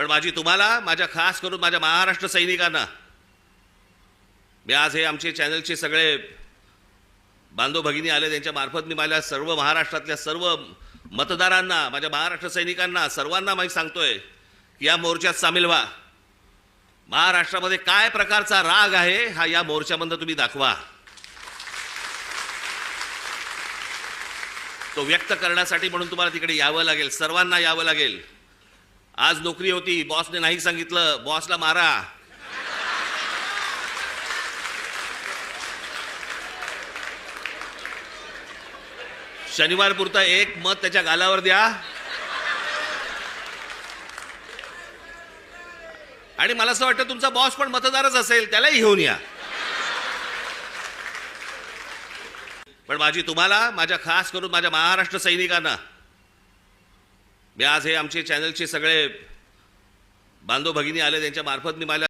पण माझी तुम्हाला माझ्या खास करून माझ्या महाराष्ट्र सैनिकांना मी आज हे आमचे चॅनलचे सगळे बांधव भगिनी आले त्यांच्या मार्फत मी माझ्या सर्व महाराष्ट्रातल्या सर्व मतदारांना माझ्या महाराष्ट्र सैनिकांना सर्वांना माहीत सांगतोय की या मोर्चात सामील व्हा. महाराष्ट्रामध्ये काय प्रकारचा राग आहे हा या मोर्चामधनं तुम्ही दाखवा. तो व्यक्त करण्यासाठी म्हणून तुम्हाला तिकडे यावं लागेल सर्वांना यावं लागेल. आज नोकरी होती बॉसने नाही सांगितलं बॉसला मारा. शनिवार पुरता एक मत त्याच्या गालावर द्या. आणि मला असं वाटतं तुमचा बॉस पण मतदारच असेल त्यालाही घेऊन या. पण माझी तुम्हाला माझ्या खास करून माझ्या महाराष्ट्र सैनिकांना मी आज हे आमचे चॅनलचे सगळे बांधव भगिनी आले त्यांच्या मार्फत मी माझ्या